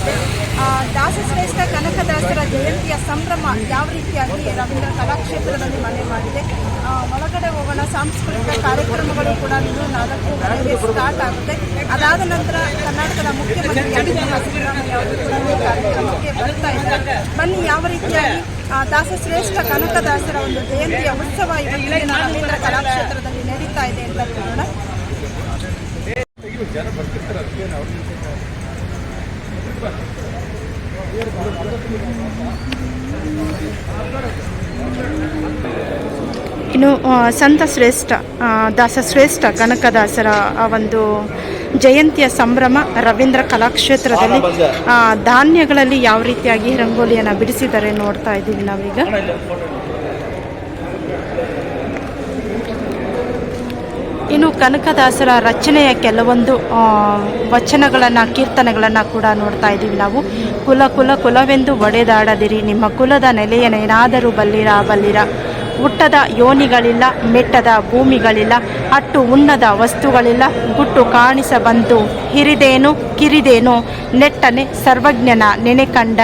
ಇದೆ. ಆ, ದಾಸಶ್ರೇಷ್ಠ ಕನಕದಾಸರ ಜಯಂತಿಯ ಸಂಭ್ರಮ ಯಾವ ರೀತಿಯಾಗಿ ರವೀಂದ್ರ ಕಲಾಕ್ಷೇತ್ರದಲ್ಲಿ ಮನೆ ಮಾಡಿದೆ? ಒಳಗಡೆ ಹೋಗೋಣ. ಸಾಂಸ್ಕೃತಿಕ ಕಾರ್ಯಕ್ರಮಗಳು ಕೂಡ ಇನ್ನು ನಾಲ್ಕು ಗಂಟೆಗೆ ಸ್ಟಾರ್ಟ್ ಆಗುತ್ತೆ. ಅದಾದ ನಂತರ ಕರ್ನಾಟಕದ ಮುಖ್ಯಮಂತ್ರಿ ಸಿದ್ದರಾಮಯ್ಯ ಅವರು ಕೂಡ ಕಾರ್ಯಕ್ರಮಕ್ಕೆ ಬರ್ತಾ ಇದ್ದಾರೆ. ಬನ್ನಿ ಯಾವ ರೀತಿಯಾಗಿ ದಾಸಶ್ರೇಷ್ಠ ಕನಕದಾಸರ ಒಂದು ಜಯಂತಿಯ ಉತ್ಸವ ಇದೆ ರವೀಂದ್ರ ಕಲಾಕ್ಷೇತ್ರದಲ್ಲಿ ನಡೀತಾ ಇದೆ ಅಂತ ನೋಡೋಣ. ಇನ್ನು ಆ, ಸಂತ ಶ್ರೇಷ್ಠ ದಾಸ ಶ್ರೇಷ್ಠ ಕನಕದಾಸರ ಆ ಒಂದು ಜಯಂತಿಯ ಸಂಭ್ರಮ ರವೀಂದ್ರ ಕಲಾಕ್ಷೇತ್ರದಲ್ಲಿ ಧಾನ್ಯಗಳಲ್ಲಿ ಯಾವ ರೀತಿಯಾಗಿ ರಂಗೋಲಿಯನ್ನು ಬಿಡಿಸಿದ್ದಾರೆ ನೋಡ್ತಾ ಇದ್ದೀವಿ ನಾವೀಗ. ಇನ್ನು ಕನಕದಾಸರ ರಚನೆಯ ಕೆಲವೊಂದು ವಚನಗಳನ್ನು, ಕೀರ್ತನೆಗಳನ್ನು ಕೂಡ ನೋಡ್ತಾ ಇದ್ದೀವಿ ನಾವು. ಕುಲ ಕುಲ ಕುಲವೆಂದು ಒಡೆದಾಡದಿರಿ, ನಿಮ್ಮ ಕುಲದ ನೆಲೆಯನೇನಾದರೂ ಬಲ್ಲಿರ ಬಲ್ಲಿರ. ಹುಟ್ಟದ ಯೋನಿಗಳಿಲ್ಲ, ಮೆಟ್ಟದ ಭೂಮಿಗಳಿಲ್ಲ, ಅಟ್ಟು ಉಣ್ಣದ ವಸ್ತುಗಳಿಲ್ಲ, ಗುಟ್ಟು ಕಾಣಿಸಬಂತು ಹಿರಿದೇನು, ಕಿರಿದೇನು, ನೆಟ್ಟನೆ ಸರ್ವಜ್ಞನ ನೆನೆ ಕಂಡ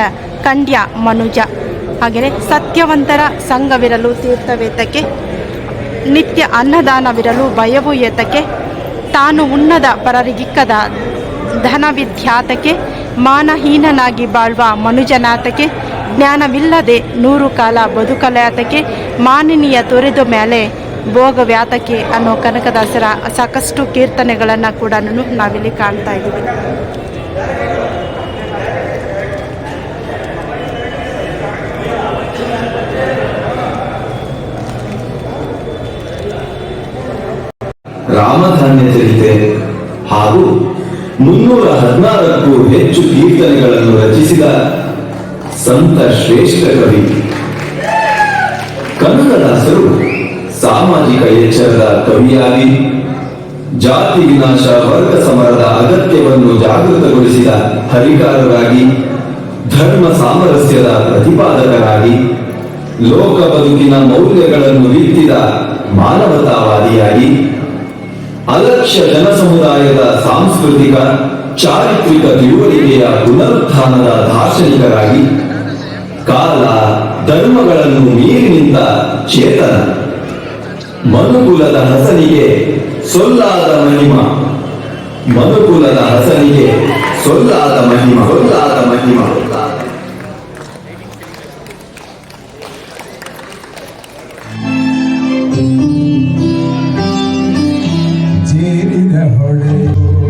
ಕಂಡ್ಯ ಮನುಜ. ಹಾಗೆಯೇ ಸತ್ಯವಂತರ ಸಂಘವಿರಲು ತೀರ್ಥವೇತಕ್ಕೆ ನಿತ್ಯ ಅನ್ನದಾನವಿರಲು ಭಯವು ಏತಕ್ಕೆ? ತಾನು ಉನ್ನದ ಪರರಿಗಿಕ್ಕದ ಧನವಿಧ್ಯಾತಕ್ಕೆ ಮಾನಹೀನನಾಗಿ ಬಾಳ್ವ ಮನುಜನಾತಕ್ಕೆ, ಜ್ಞಾನವಿಲ್ಲದೆ ನೂರು ಕಾಲ ಬದುಕಲಾತಕ್ಕೆ, ಮಾನಿನಿಯ ತೊರೆದು ಮೇಲೆ ಭೋಗವ್ಯಾತಕ್ಕೆ ಅನ್ನೋ ಕನಕದಾಸರ ಸಾಕಷ್ಟು ಕೀರ್ತನೆಗಳನ್ನು ಕೂಡ ನಾವಿಲ್ಲಿ ಕಾಣ್ತಾ ಇದ್ದೀವಿ. ರಾಮಧಾನ್ಯ ಚರಿತೆ ಹಾಗೂ ಮುನ್ನೂರ ಹದಿನಾರಕ್ಕೂ ಹೆಚ್ಚು ಕೀರ್ತನೆಗಳನ್ನು ರಚಿಸಿದ ಸಂತ ಶ್ರೇಷ್ಠ ಕವಿ. ಕನಕದಾಸರು ಸಾಮಾಜಿಕ ಎಚ್ಚರದ ಕವಿಯಾಗಿ, ಜಾತಿ ವಿನಾಶ ವರ್ಗ ಸಮರದ ಅಗತ್ಯವನ್ನು ಜಾಗೃತಗೊಳಿಸಿದ ಹರಿಕಾರರಾಗಿ, ಧರ್ಮ ಸಾಮರಸ್ಯದ ಪ್ರತಿಪಾದಕರಾಗಿ, ಲೋಕ ಬದುಕಿನ ಮೌಲ್ಯಗಳನ್ನು ಬಿತ್ತಿದ ಮಾನವತಾವಾದಿಯಾಗಿ ಅಲಕ್ಷ್ಯ ಜನಸಮುದಾಯದ ಸಾಂಸ್ಕೃತಿಕ, ಚಾರಿತ್ರಿಕ ತಿಳುವಳಿಕೆಯ ಪುನರುತ್ಥಾನದ ದಾರ್ಶನಿಕರಾಗಿ ಕಾಲ ಧರ್ಮಗಳನ್ನು ನೀರಿನಿಂದ ಚೇತನ. ಮನುಕುಲದ ಹಸನಿಗೆ ಸೊಲ್ಲಾದ ಮಹಿಮ. ಮನುಕುಲದ ಹಸನಿಗೆ ಸೊಲ್ಲಾದ ಮಹಿಮ ಸೊಲ್ಲಾದ ಮಹಿಮ. Amen.